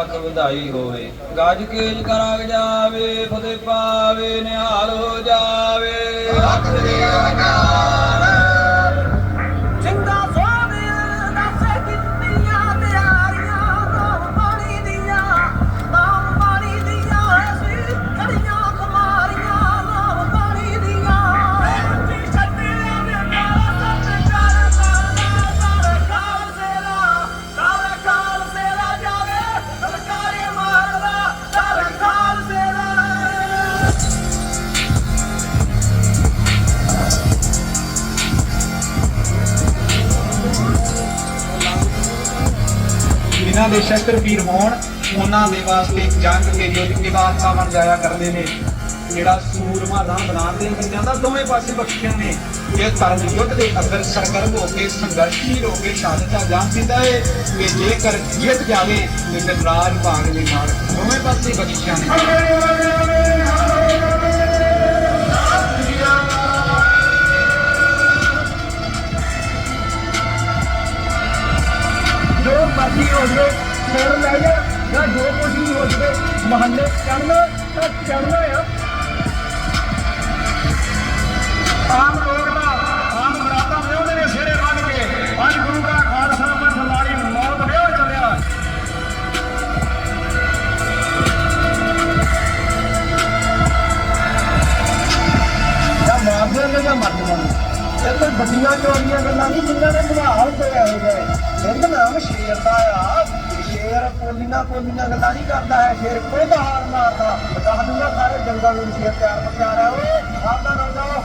ਲੱਖ ਵਧਾਈ ਹੋਵੇ। ਗਜ ਕੇਜ ਕਰਾਗ ਜਾਵੇ ਫਤਿਹ ਪਾਵੇ ਨਿਹਾਲ ਹੋ ਜਾਵੇ। ਚੰਗਾ ਜਿਨ੍ਹਾਂ ਦੇ ਸ਼ਸਤਰ ਵੀਰ ਹੋਣ, ਉਹਨਾਂ ਦੇ ਵਾਸਤੇ ਜੰਗ ਦੇ ਯੁੱਧ ਦੇ ਵਾਸਤਾ ਜਾਇਆ ਕਰਦੇ ਨੇ। ਜਿਹੜਾ ਸੂਰਮਾ ਦਾ ਬਣਾਉਂਦੇ ਨੇ ਜਾਂਦਾ, ਦੋਵੇਂ ਪਾਸੇ ਬਖਸ਼ਿਆ ਨੇ। ਇਹ ਧਰਮ ਯੁੱਧ ਦੇ ਅੰਦਰ ਸਰਗਰਮ ਹੋ ਕੇ ਸੰਘਰਸ਼ੀਲ ਹੋ ਕੇ ਸ਼ਹਾਦਤ ਦਾ ਜਾਮ ਦਿੰਦਾ ਹੈ ਕਿ ਜੇਕਰ ਜਿੱਤ ਜਾਵੇ ਤੇ ਫਿਰ ਰਾਜ ਭਾਗ ਦੇ ਨਾਲ ਦੋਵੇਂ ਪਾਸੇ ਬਖਸ਼ਿਆ ਨੇ। ਮਰਜ਼ੀ ਹੋ ਜਾਵੇ ਸਿਰ ਲੈ ਜਾ, ਜਾਂ ਜੋ ਕੁਝ ਵੀ ਹੋ ਜਾਵੇ, ਮਹੱਲੇ ਚੜਨਾ ਤਾਂ ਚੜਨਾ ਆ। ਆਮ ਲੋਕ ਦਾ, ਆਮ ਬਰਾਤਾਂ ਵਿਆਹੁੰਦੇ ਨੇ ਸਿਰੇ ਬੰਨ ਕੇ ਅੱਜ ਗੁਰੂ ਦਾ ਖਾਲਸਾ ਪੰਥ ਲਾਲੀ ਮੌਤ ਵਿਆਹ ਚੱਲਿਆ। ਜਾਂ ਮਾਰਦੇ ਨੇ ਜਾਂ ਮਰਦੇ ਨੇ ਇਹ ਕੋਈ ਵੱਡੀਆਂ ਚੋਰੀਆਂ ਗੱਲਾਂ ਨਹੀਂ ਜਿਨ੍ਹਾਂ ਨੇ ਸੁਭਾਅ ਹੋਇਆ ਹੋਇਆ ਹੈ ਇਹਦਾ ਨਾਮ ਸ਼ੇਰ ਦਾ ਆ। ਸ਼ੇਰ ਕੋਲੀਆਂ ਕੋਲੀਆਂ ਗੱਲਾਂ ਨਹੀਂ ਕਰਦਾ ਹੈ। ਸ਼ੇਰ ਕੋਈ ਦਾ ਹਾਰ ਮਾਰਦਾ। ਦੱਸ ਦੂੰਗਾ ਸਾਰੇ ਜੰਗਲ ਨੂੰ ਸ਼ੇਰ ਤਿਆਰ ਪਕਿਆ ਓਏ, ਆਪਦਾ ਰੋ ਜਾਓ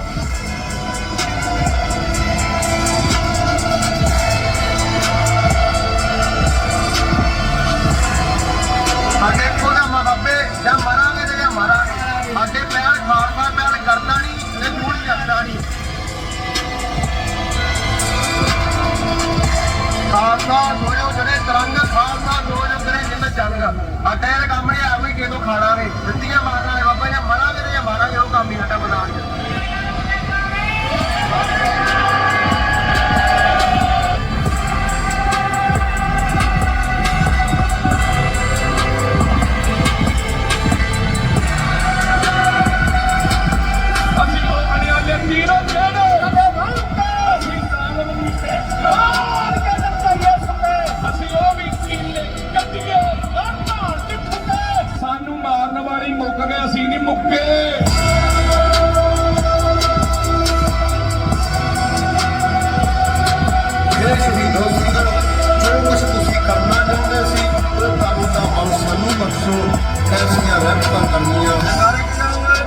ਖਾਲਸਾ ਦੋਇਓ ਜਿਹੜੇ ਤਰੰਗ ਖਾਲਸਾ ਦੋਇਓ ਜਿਹੜੇ ਜਿੰਦ ਜੰਗ ਅੱਡੇ ਦੇ ਕੰਮ ਨਹੀਂ ਆ ਵੀ ਕਿਦੋਂ ਖਾਣਾ ਨੇ ਦਿੱਤੀਆਂ ਮਾਰਨਾ ਨੇ ਬਖਸ਼ੋ ਕੈਸੀਆਂ ਰਹਿਮਤਾਂ ਕਰਨੀਆਂ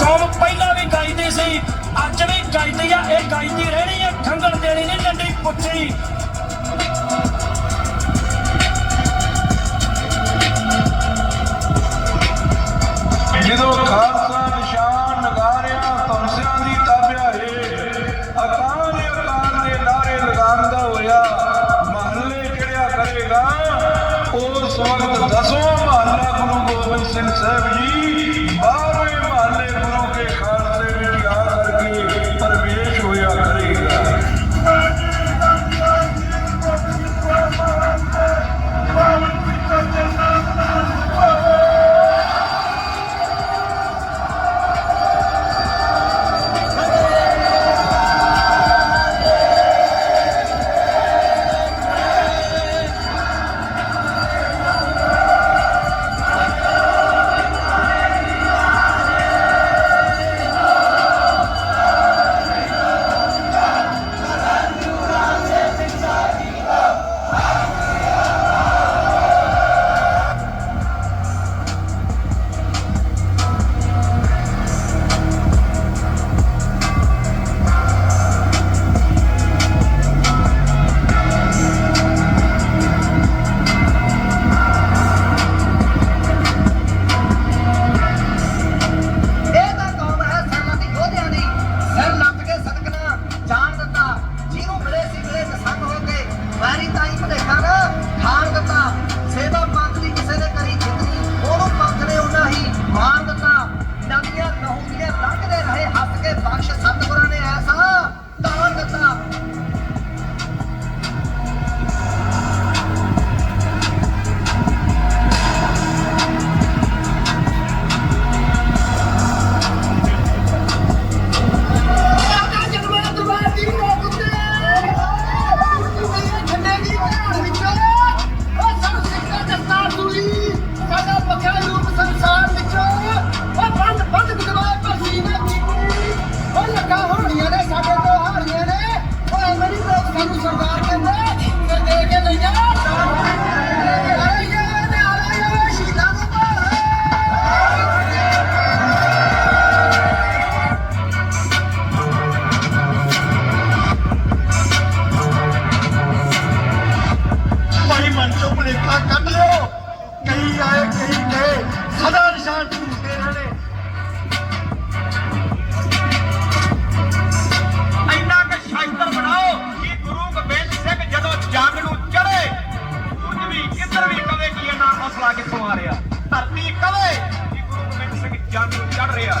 ਕੌਮ ਪਹਿਲਾਂ ਵੀ ਗਾਈਦੀ ਸੀ, ਅੱਜ ਵੀ ਗਾਈਦੀ ਆ, ਇਹ ਗਾਈਦੀ ਰਹਿਣੀ ਆ, ਖੰਗਣ ਦੇਣੀ ਨਹੀਂ, ਡੰਡੀ ਪੁੱਛੀ। ਕਈ ਆਏ ਕਈ ਗਏ ਸਦਾ ਨਿਸ਼ਾਨ ਝੂਠੇ ਇਹਨਾਂ ਨੇ ਇੰਨਾ ਕਿ ਸ਼ਾਸਤਰ ਬਣਾਓ ਕਿ ਗੁਰੂ ਗੋਬਿੰਦ ਸਿੰਘ ਜਦੋਂ ਜੰਗ ਨੂੰ ਚੜੇ ਕੁਝ ਵੀ ਕਿੱਧਰ ਵੀ ਕਦੇ ਕੀ ਨਾ ਹੌਸਲਾ ਕਿੱਥੋਂ ਆ ਰਿਹਾ ਧਰਤੀ ਕਦੇ ਕਿ ਗੁਰੂ ਗੋਬਿੰਦ ਸਿੰਘ ਜੰਗ ਨੂੰ ਚੜ ਰਿਹਾ।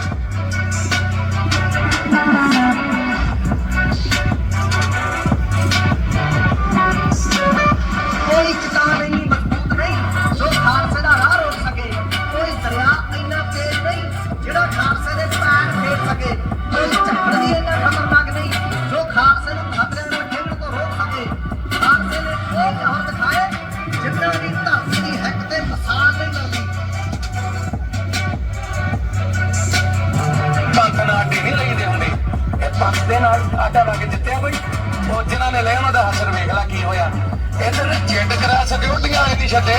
ਸਕੇ ਕੋਈ ਝੱਖੜ ਵੀ ਇੰਨਾ ਖਤਰਨਾਕ ਨਹੀਂ। ਜੋ ਖਾਲਸੇ ਨੂੰ ਖਤਰੇ ਨੂੰ ਖੇਡਣ ਤੋਂ ਰੋਕ ਸਕੇ ਖਾਲਸੇ ਨੇ ਉਹ ਜਹਰ ਦਿਖਾਏ, ਜਿੰਨਾਂ ਦੀ ਧਰਤੀ ਦੀ ਹਿੱਕ ਤੇ ਮਸਾਲ ਨਹੀਂ ਲੱਗਦੀ ਪੰਥ ਨਾਲ ਨਹੀਂ ਲਈਦੇ ਹੁੰਦੇ। ਇਹ ਪੰਥ ਦੇ ਨਾਲ ਆਟਾ ਲਾ ਕੇ ਜਿੱਤਿਆ ਬਈ ਉਹ ਜਿਨ੍ਹਾਂ ਨੇ ਲਏ ਉਹਨਾਂ ਦਾ ਹਸਰ ਵੇਖ ਲਾ ਕੀ ਹੋਇਆ। ਇਧਰ ਜਿੱਡ ਕਰਾ ਸਿਕਿਉਰਟੀਆਂ ਆਏ ਛੱਡੇ।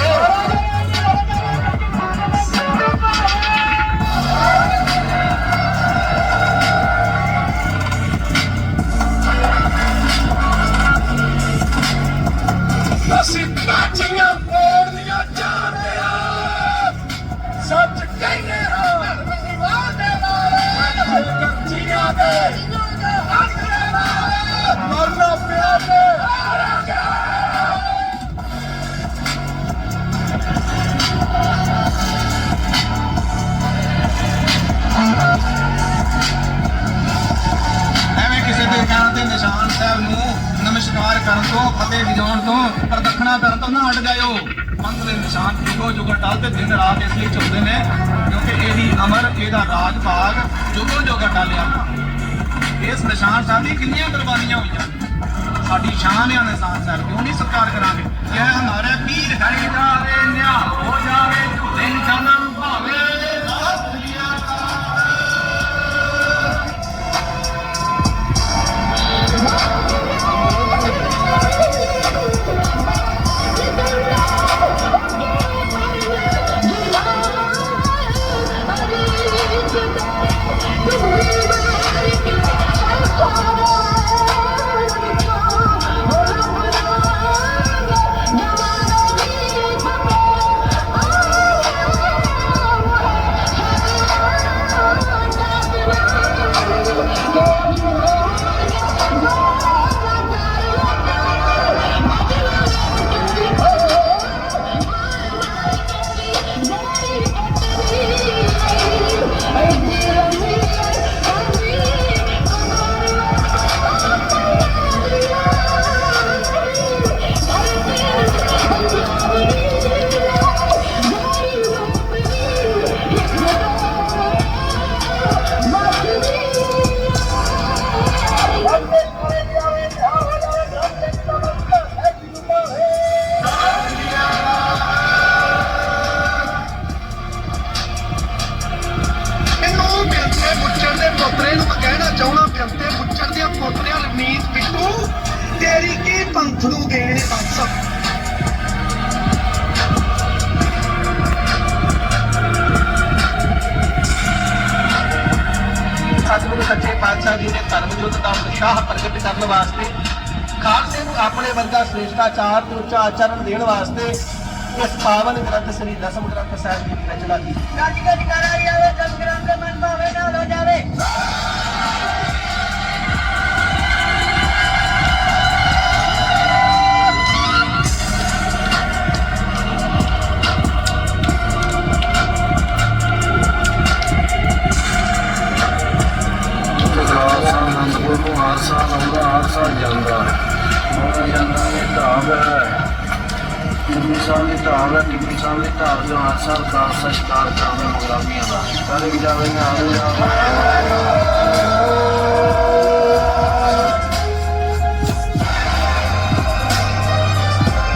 ਨਿਸ਼ਾਨ ਜੁਗੋ ਜੁਗੋ ਟਲ ਤੇ ਦਿਨ ਰਾਤ ਇਸ ਲਈ ਚੱਲਦੇ ਨੇ, ਕਿਉਂਕਿ ਇਹਦੀ ਅਮਰ, ਇਹਦਾ ਰਾਜ ਭਾਗ ਜੁਗੋ ਜੁਗੋ ਟਲਿਆ ਇਸ ਨਿਸ਼ਾਨ ਸਾਹਿਬ ਦੀ ਕਿੰਨੀਆਂ ਕੁਰਬਾਨੀਆਂ ਹੋਈਆਂ? ਸਾਡੀ ਸ਼ਾਨ ਹੈ ਨਿਸ਼ਾਨ ਸਾਹਿਬ, ਕਿਉਂ ਨਹੀਂ ਸਤਿਕਾਰ ਕਰਾਂਗੇ? ਇਹ ਹਮਾਰਾ ਪੀਰ ਹਰੀ ਜਾਵੇ ਨਿਆ ਹੋ ਜਾਵੇ ਦਿਨ ਜਨਮ Come on. ਉਤਸ਼ਾਹ ਪ੍ਰਗਟ ਕਰਨ ਵਾਸਤੇ, ਖਾਲਸੇ ਨੂੰ ਆਪਣੇ ਵਰਗਾ ਸ੍ਰੇਸ਼ਟਾਚਾਰ ਤੇ ਉੱਚਾ ਆਚਰਣ ਦੇਣ ਵਾਸਤੇ ਇਸ ਪਾਵਨ ਗ੍ਰੰਥ ਸ੍ਰੀ ਦਸਮ ਗ੍ਰੰਥ ਸਾਹਿਬ ਦੀ ਰਚਨਾ ਕੀਤੀ।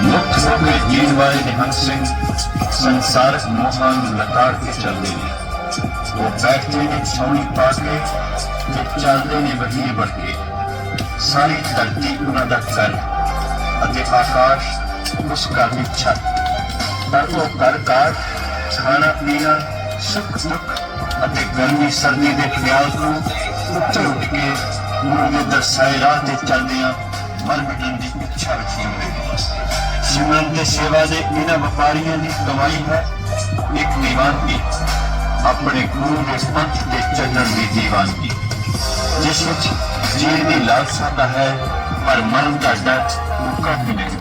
ਮੁਕਤ ਹੋ ਕੇ ਜੀਣ ਵਾਲੇ ਨਿਹੰਗ ਸਿੰਘ ਸੰਸਾਰਕ ਮੋਹਾਂ ਨੂੰ ਲਤਾੜ ਕੇ ਚੱਲਦੇ ਨੇ ਉਹ ਬੈਠਦੇ ਨੇ ਛਾਉਣੀ ਪਾ ਕੇ ਤੇ ਚੱਲਦੇ ਨੇ ਵਧੀਏ ਬਣ ਕੇ ਸਾਰੀ ਧਰਤੀ ਉਹਨਾਂ ਦਾ ਘਰ ਅਤੇ ਆਕਾਸ਼ ਉਸ ਘਰ ਦੀ ਛੱਤ। ਪਰ ਉਹ ਘਰ ਘਰ ਖਾਣਾ ਪੀਣਾ ਸੁੱਖ ਦੁੱਖ ਅਤੇ ਗਰਮੀ ਸਰਦੀ ਦੇ ਖਿਆਲ ਤੋਂ ਉੱਤੇ ਉੱਠ ਕੇ ਉਹਨਾਂ ਦੇ ਦਰਸਾਏ ਰਾਹ ਤੇ ਚੱਲਦਿਆਂ ਮਰ ਮਿਟਣ ਦੀ ਇੱਛਾ ਰੱਖੀ ਹੁੰਦੀ ਹੈ। ਸਿਮਰਨ ਤੇ ਸੇਵਾ ਦੇ ਇਹਨਾਂ ਵਪਾਰੀਆਂ ਦੀ ਕਮਾਈ ਹੈ ਇੱਕ ਦੀਵਾਨਗੀ, ਆਪਣੇ ਗੁਰੂ ਦੇ ਪੰਥ ਦੇ ਚੱਲਣ ਦੀ ਦੀਵਾਨਗੀ, ਜਿਸ ਵਿੱਚ ਤਸਵੀਰ ਦੀ ਲਾਲਸਾ ਤਾਂ ਹੈ, ਪਰ ਮਨ ਦਾ ਡਰ ਮੁੱਕਾ ਹੀ ਨਹੀਂ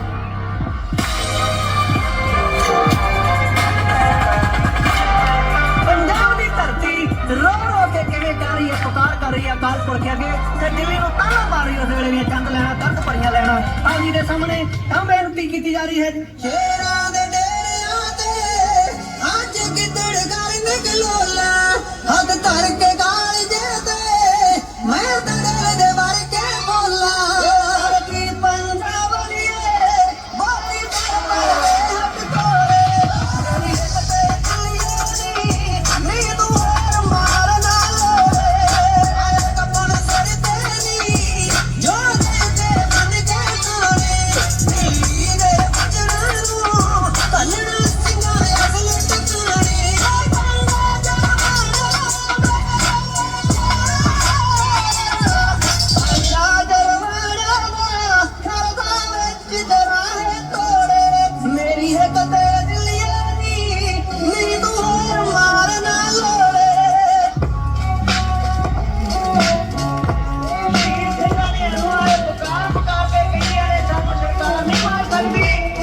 ਪੰਜਾਬ ਦੀ ਧਰਤੀ ਰੋ ਰੋ ਕੇ ਕਿਵੇਂ ਕਰ ਰਹੀ ਹੈ, ਪੁਕਾਰ ਕਰ ਰਹੀ ਹੈ ਕਾਲ ਪੁਰਖਿਆ ਕੇ ਤੇ ਦਿੱਲੀ ਨੂੰ ਤਾਲਾ ਮਾਰੀ ਉਸ ਵੇਲੇ ਵੀ ਚੰਦ ਲੈਣਾ, ਦਰਦ ਭਰੀਆਂ ਲੈਣਾ। ਆਜੀ ਦੇ ਸਾਹਮਣੇ ਤਾਂ ਬੇਨਤੀ ਕੀਤੀ ਜਾ ਰਹੀ ਹੈ ਜੇ।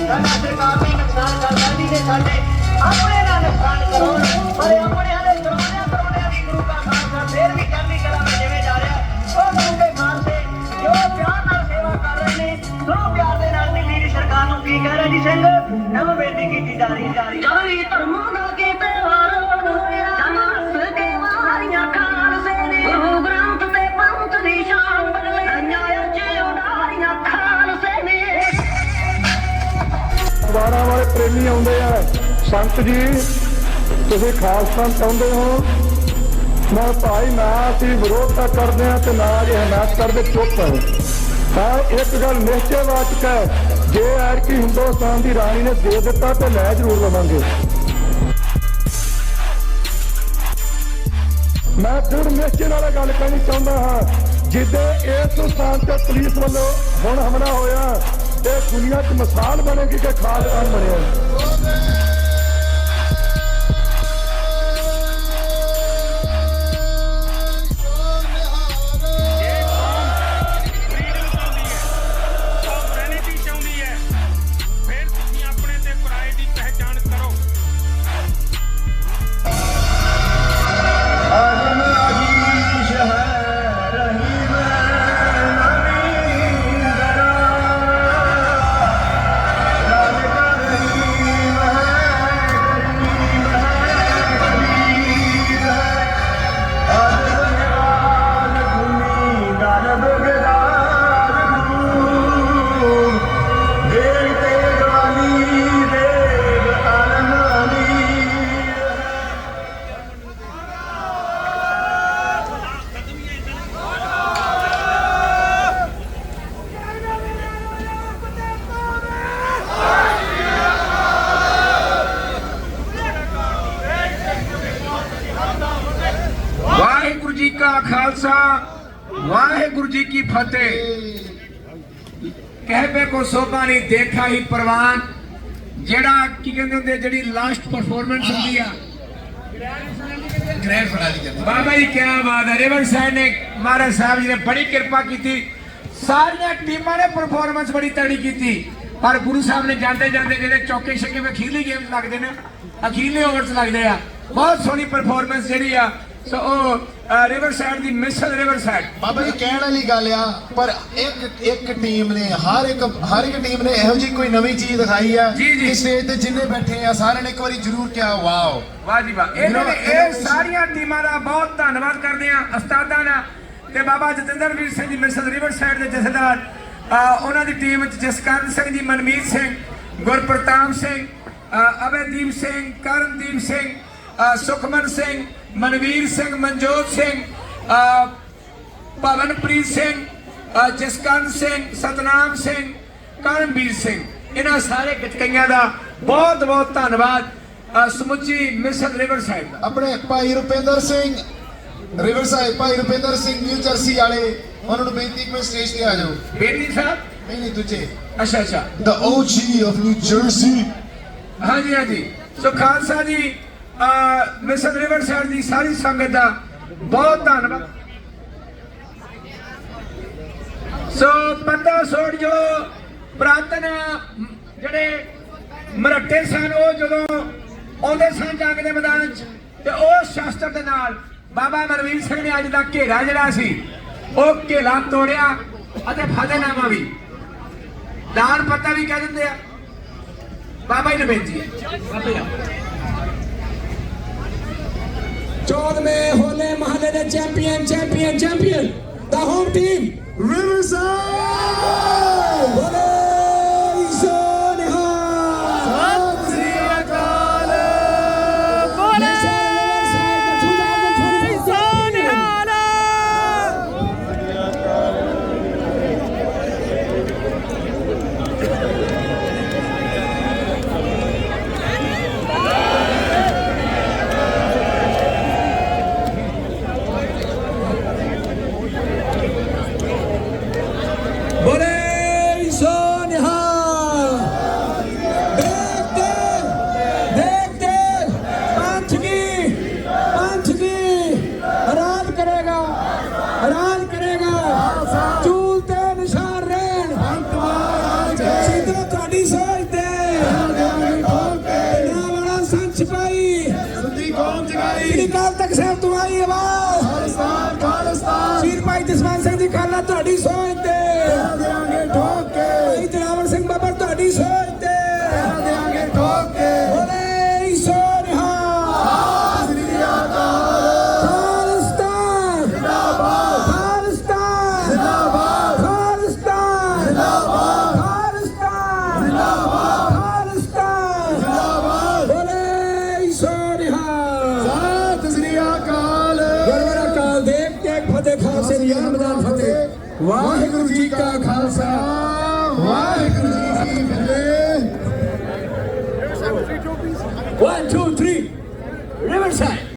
ਆਪਣੇ ਨਾਲ ਨੁਕਸਾਨ ਕਰੋ ਪਰ ਆਪਣੇ ਹਾਲੇ ਕਰੋੜਿਆਂ ਕਰੋੜਿਆਂ ਦੀ ਗੁਰੂ ਦਾ ਖਾਲਸਾ ਫੇਰ ਵੀ ਚੜ੍ਹਦੀ ਕਲਾ ਵਿੱਚ ਜਿਵੇਂ ਜਾ ਰਿਹਾ ਉਹ ਗੁਰੂ ਦੇ ਜੋ ਪਿਆਰ ਨਾਲ ਸੇਵਾ ਕਰ ਰਹੇ ਨੇ। ਦੋਨੋਂ ਪਿਆਰ ਦੇ ਨਾਲ ਦਿੱਲੀ ਦੀ ਸਰਕਾਰ ਨੂੰ ਕੀ ਕਹਿ ਰਿਹਾ ਜੀ ਸਿੰਘ? ਨਵ ਬੇਨਤੀ ਕੀਤੀ ਜਾ ਰਹੀ ਜਾ ਰਹੀ ਜਦੋਂ ਵੀ ਧਰਮਾਂ ਦਾ ਕੀਤੇ ਪ੍ਰੇਮੀ ਆਉਂਦੇ ਆ। ਸੰਤ ਜੀ, ਤੁਸੀਂ ਖਾਲਸਾ ਚਾਹੁੰਦੇ ਹੋ? ਮੈਂ ਭਾਈ ਨਾ ਅਸੀਂ ਵਿਰੋਧ ਤਾਂ ਕਰਦੇ ਆ ਤੇ ਨਾ ਜੀ ਹਮਾਇਤ ਕਰਦੇ, ਚੁੱਪ ਹੈ ਤਾਂ ਇੱਕ ਗੱਲ ਨਿਸ਼ਚੈਵਾਚਕ ਹੈ ਜੇ ਐਰ ਕੀ ਹਿੰਦੁਸਤਾਨ ਦੀ ਰਾਣੀ ਨੇ ਦੇ ਦਿੱਤਾ ਤੇ ਲੈ ਜ਼ਰੂਰ ਲਵਾਂਗੇ ਮੈਂ ਫਿਰ ਨਿਸ਼ਚੇ ਨਾਲ ਗੱਲ ਕਰਨੀ ਚਾਹੁੰਦਾ ਹਾਂ, ਜਿੱਦੇ ਇਸ ਸਥਾਨ ਤੇ ਪੁਲਿਸ ਵੱਲੋਂ ਹੁਣ ਹਮਲਾ ਹੋਇਆ ਇਹ ਦੁਨੀਆ 'ਚ ਮਿਸਾਲ ਬਣੇਗੀ ਕਿ ਖਾਲਸਾ ਬਣਿਆ। ਨਹੀਂ ਦੇਖਾ ਹੀ ਪ੍ਰਵਾਨ ਜਿਹੜਾ ਕੀ ਕਹਿੰਦੇ ਹੁੰਦੇ ਜਿਹੜੀ ਲਾਸਟ ਪਰਫਾਰਮੈਂਸ ਹੁੰਦੀ ਆ। ਗ੍ਰੈਂਡ ਫਾਈਨਲ ਦੀ ਬਾਬਾ ਜੀ ਕੀ ਬਾਤ ਹੈ। ਰੇਵਨ ਸਾਹਿਬ ਨੇ ਮਹਾਰਾਜ ਸਾਹਿਬ ਜੀ ਨੇ ਬੜੀ ਕਿਰਪਾ ਕੀਤੀ। ਸਾਰੀਆਂ ਟੀਮਾਂ ਨੇ ਪਰਫਾਰਮੈਂਸ ਬੜੀ ਤੜੀ ਕੀਤੀ। ਪਰ ਗੁਰੂ ਸਾਹਿਬ ਨੇ ਜਾਂਦੇ ਜਾਂਦੇ ਜਿਹੜੇ ਚੌਕੇ ਛੱਕੇ ਵਿੱਚ ਅਖੀਰਲੀ ਗੇਮਸ ਲੱਗਦੇ ਨੇ ਅਖੀਰਲੇ ਓਵਰਸ ਲੱਗਦੇ ਆ। ਬਹੁਤ ਸੋਹਣੀ ਪਰਫਾਰਮੈਂਸ ਜਿਹੜੀ ਆ ਸੋ ਰਿਵਰ ਸਾਈਡ ਦੀ ਮਿਸਲ ਰਿਵਰ ਸਾਈਡ ਬਾਬਾ ਜੀ ਕਹਿਣ ਵਾਲੀ ਗੱਲ ਆ ਪਰ ਇੱਕ ਇੱਕ ਟੀਮ ਨੇ ਹਰ ਇੱਕ ਹਰ ਇੱਕ ਟੀਮ ਨੇ ਇਹੋ ਜੀ ਕੋਈ ਨਵੀਂ ਚੀਜ਼ ਦਿਖਾਈ ਆ। ਕਿ ਸਟੇਜ ਤੇ ਜਿੰਨੇ ਬੈਠੇ ਆ ਸਾਰਿਆਂ ਨੇ ਇੱਕ ਵਾਰੀ ਜ਼ਰੂਰ ਕਿਹਾ ਵਾਓ। ਵਾਹ ਜੀ ਵਾਹ। ਇਹਨਾਂ ਨੇ ਇਹ ਸਾਰੀਆਂ ਟੀਮਾਂ ਦਾ ਬਹੁਤ ਧੰਨਵਾਦ ਕਰਦੇ ਆ ਉਸਤਾਦਾਂ ਦਾ। ਤੇ ਬਾਬਾ ਜਤਿੰਦਰਵੀਰ ਸਿੰਘ ਜੀ ਮਿਸਲ ਰਿਵਰ ਸਾਈਡ ਦੇ ਜਥੇਦਾਰ ਉਹਨਾਂ ਦੀ ਟੀਮ ਵਿੱਚ ਜਸਕੰਦ ਸਿੰਘ ਜੀ ਮਨਮੀਤ ਸਿੰਘ ਗੁਰਪ੍ਰਤਾਪ ਸਿੰਘ ਅਹ ਅਭੈਦੀਪ ਸਿੰਘ ਕਰਨਦੀਪ ਸਿੰਘ ਸੁਖਮਨ ਸਿੰਘ ਮਨਵੀਰ ਸਿੰਘ ਮਨਜੋਤ ਸਿੰਘ ਭਵਨਪ੍ਰੀਤ ਸਿੰਘ ਜਸਕੰਦ ਸਿੰਘ ਸਤਨਾਮ ਸਿੰਘ ਕਰਮਵੀਰ ਸਿੰਘ ਇਹਨਾਂ ਸਾਰੇ ਗੱਤਕਈਆਂ ਦਾ ਬਹੁਤ ਬਹੁਤ ਧੰਨਵਾਦ ਸਮੁੱਚੀ ਮਿਸਲ ਰਿਵਰ ਦਾ ਆਪਣੇ ਭਾਈ ਰੁਪਿੰਦਰ ਸਿੰਘ ਰਿਵਰ ਸਾਹਿਬ ਭਾਈ ਰੁਪਿੰਦਰ ਸਿੰਘ ਨਿਊ ਜਰਸੀ ਵਾਲੇ ਉਹਨਾਂ ਨੂੰ ਬੇਨਤੀ ਕਿ ਸਟੇਜ ਤੇ ਆ ਜਾਓ ਬੇਟੀ ਸਾਹਿਬ ਨਹੀਂ ਨਹੀਂ ਦੂਜੇ ਅੱਛਾ ਅੱਛਾ the OG of New Jersey ਹਾਂਜੀ ਹਾਂਜੀ so Khalsa ji mission riverside ਦੀ ਸਾਰੀ ਸੰਗਤ ਦਾ ਬਹੁਤ ਧੰਨਵਾਦ। ਸੋ ਪੰਦਾ ਸੋੜ ਜੋ ਪ੍ਰਾਤਨ ਜਿਹੜੇ ਮਰੱਟੇ ਸਨ, ਉਹ ਜਦੋਂ ਆਉਂਦੇ ਸਨ ਜੰਗ ਦੇ ਮੈਦਾਨ 'ਚ, ਤੇ ਉਹ ਸ਼ਾਸਤਰ ਦੇ ਨਾਲ ਬਾਬਾ ਮਨਵੀਰ ਸਿੰਘ ਨੇ ਅੱਜ ਦਾ ਘੇਰਾ ਜਿਹੜਾ ਸੀ, ਉਹ ਘੇਰਾ ਤੋੜਿਆ ਅਤੇ ਫਤਿਹਨਾਮਾ ਵੀ। ਦਾਨ ਪੱਤਾ ਵੀ ਕਹਿ ਦਿੰਦੇ ਆ। ਬਾਬਾ ਹੀ ਨੇ ਜੀ बाद में होले महल्ले ने champion champion champion the home team riverside